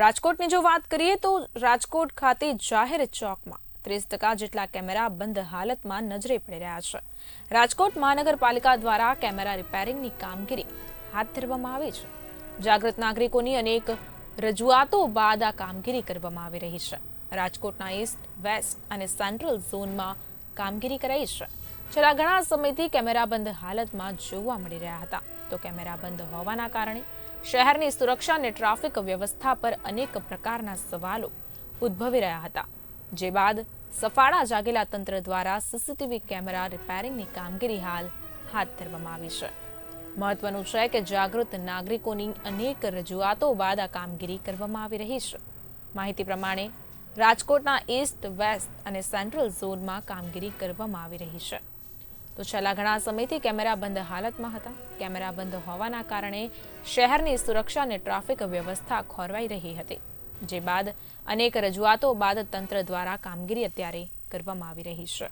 રાજકોટની જો વાત કરીએ તો રાજકોટ ખાતે જાહેર ચોકમાં ત્રીસ ટકા જેટલા કેમેરા બંધ હાલતમાં નજરે પડી રહ્યા છે. રાજકોટ મહાનગરપાલિકા દ્વારા કેમેરા રિપેરિંગની કામગીરી હાથ ધરવામાં આવી છે. જાગૃત નાગરિકોની અનેક રજૂઆતો બાદ આ કામગીરી કરવામાં આવી રહી છે. રાજકોટના ઈસ્ટ વેસ્ટ અને સેન્ટ્રલ ઝોનમાં કામગીરી કરાઈ છે. છેલ્લા ઘણા સમયથી કેમેરા બંધ હાલતમાં જોવા મળી રહ્યા હતા. તો કેમેરા બંધ હોવાના કારણે શહેરની સુરક્ષા અને ટ્રાફિક વ્યવસ્થા પર અનેક પ્રકારના સવાલો ઉદ્ભવી રહ્યા હતા. જે બાદ સફાળા જાગેલા તંત્ર દ્વારા સીસીટીવી કેમેરા રિપેરિંગની કામગીરી હાલ હાથ ધરવામાં આવી છે. મહત્વનું છે કે જાગૃત નાગરિકોની અનેક રજૂઆતો બાદ આ કામગીરી કરવામાં આવી રહી છે. માહિતી પ્રમાણે રાજકોટના ઈસ્ટ વેસ્ટ અને સેન્ટ્રલ ઝોનમાં કામગીરી કરવામાં આવી રહી છે. તો છેલ્લા ઘણા સમયથી કેમેરા બંધ હાલતમાં હતા. કેમેરા બંધ હોવાના કારણે શહેરની સુરક્ષા અને ટ્રાફિક વ્યવસ્થા ખોરવાઈ રહી હતી. જે બાદ અનેક રજૂઆતો બાદ તંત્ર દ્વારા કામગીરી અત્યારે કરવામાં આવી રહી છે.